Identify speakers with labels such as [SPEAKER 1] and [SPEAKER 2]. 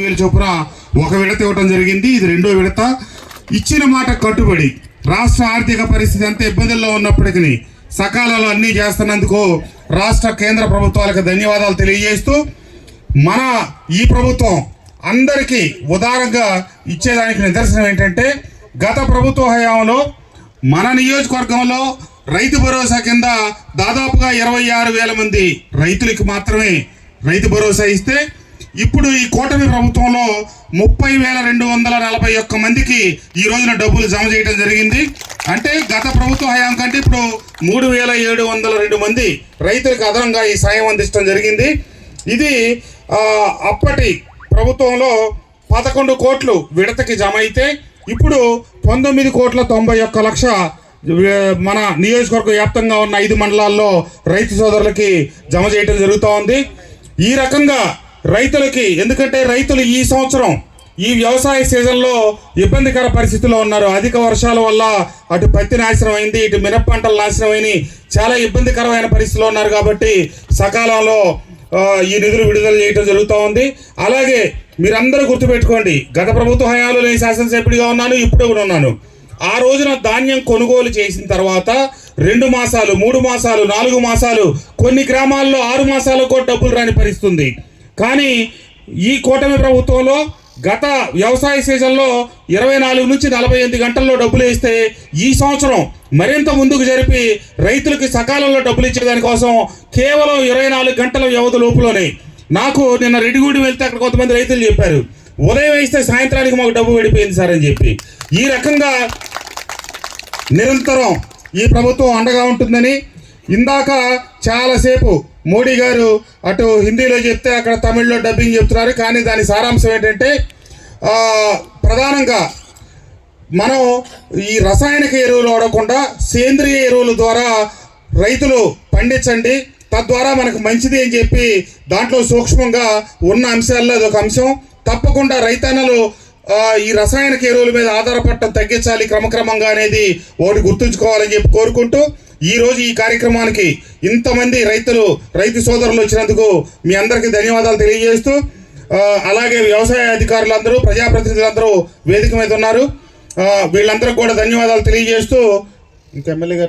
[SPEAKER 1] వేల చొప్పున ఒక విడత ఇవ్వడం జరిగింది. ఇది రెండో విడత. ఇచ్చిన మాట కట్టుబడి రాష్ట్ర ఆర్థిక పరిస్థితి అంత ఇబ్బందుల్లో ఉన్నప్పటికీ సకాలంలో అన్నీ చేస్తున్నందుకు రాష్ట్ర కేంద్ర ప్రభుత్వాలకు ధన్యవాదాలు తెలియజేస్తూ మన ఈ ప్రభుత్వం అందరికీ ఉదారంగా ఇచ్చేదానికి నిదర్శనం ఏంటంటే గత ప్రభుత్వ హయాంలో మన నియోజకవర్గంలో రైతు భరోసా కింద దాదాపుగా ఇరవై ఆరు వేల మంది రైతులకు మాత్రమే రైతు భరోసా ఇస్తే ఇప్పుడు ఈ కూటమి ప్రభుత్వంలో ముప్పై వేల రెండు వందల నలభై ఒక్క మందికి ఈ రోజున డబ్బులు జమ చేయడం జరిగింది. అంటే గత ప్రభుత్వ హయాం కంటే ఇప్పుడు మూడు వేల ఏడు వందల రెండు మంది రైతులకు అదనంగా ఈ సాయం అందించడం జరిగింది. ఇది అప్పటి ప్రభుత్వంలో పదకొండు కోట్లు విడతకి జమ అయితే ఇప్పుడు పంతొమ్మిది కోట్ల తొంభై ఒక్క లక్ష మన నియోజకవర్గ వ్యాప్తంగా ఉన్న ఐదు మండలాల్లో రైతు సోదరులకి జమ చేయడం జరుగుతూ ఉంది. ఈ రకంగా రైతులకి ఎందుకంటే రైతులు ఈ సంవత్సరం ఈ వ్యవసాయ సీజన్లో ఇబ్బందికర పరిస్థితిలో ఉన్నారు. అధిక వర్షాల వల్ల అటు పత్తి నాశనం అయింది ఇటు మినప పంటలు నాశనం అయినాయి. చాలా ఇబ్బందికరమైన పరిస్థితిలో ఉన్నారు కాబట్టి సకాలంలో ఈ నిధులు విడుదల చేయడం జరుగుతూ ఉంది. అలాగే మీరందరూ గుర్తుపెట్టుకోండి గత ప్రభుత్వ హయాంలో నేను శాసనసభ్యుడిగా ఉన్నాను ఇప్పుడు కూడా ఉన్నాను. ఆ రోజున ధాన్యం కొనుగోలు చేసిన తర్వాత రెండు మాసాలు మూడు మాసాలు నాలుగు మాసాలు కొన్ని గ్రామాల్లో ఆరు మాసాలకు కూడా డబ్బులు రాని పరిస్థితుంది కానీ ఈ కూటమి ప్రభుత్వంలో గత వ్యవసాయ సీజన్లో ఇరవై నాలుగు నుంచి నలభై ఎనిమిది గంటల్లో డబ్బులు వేస్తే ఈ సంవత్సరం మరింత ముందుకు జరిపి రైతులకి సకాలంలో డబ్బులు ఇచ్చేదానికోసం కేవలం ఇరవై నాలుగు గంటల వ్యవధి లోపులోనే నాకు నిన్న రెడ్డిగూడి వెళ్తే అక్కడ కొంతమంది రైతులు చెప్పారు ఉదయం వేస్తే సాయంత్రానికి మాకు డబ్బు పడిపోయింది సార్ అని చెప్పి. ఈ రకంగా నిరంతరం ఈ ప్రభుత్వం అండగా ఉంటుందని ఇందాక చాలాసేపు మోడీ గారు అటు హిందీలో చెప్తే అక్కడ తమిళ్ళో డబ్బింగ్ చెప్తున్నారు. కానీ దాని సారాంశం ఏంటంటే ప్రధానంగా మనం ఈ రసాయనిక ఎరువులు వాడకుండా సేంద్రియ ఎరువుల ద్వారా రైతులు పండించండి. తద్వారా మనకు మంచిది అని చెప్పి దాంట్లో సూక్ష్మంగా ఉన్న అంశాల్లో అది ఒక అంశం. తప్పకుండా రైతన్నలు ఈ రసాయనిక ఎరువుల మీద ఆధారపడటం తగ్గించాలి క్రమక్రమంగా అనేది ఒకటి గుర్తుంచుకోవాలని చెప్పి కోరుకుంటూ ఈరోజు ఈ కార్యక్రమానికి ఇంతమంది రైతులు రైతు సోదరులు వచ్చినందుకు మీ అందరికీ ధన్యవాదాలు తెలియజేస్తూ అలాగే వ్యవసాయ అధికారులందరూ ప్రజాప్రతినిధులందరూ వేదిక మీద ఉన్నారు. వీళ్ళందరికీ కూడా ధన్యవాదాలు తెలియజేస్తూ ఇంకా ఎమ్మెల్యే గారు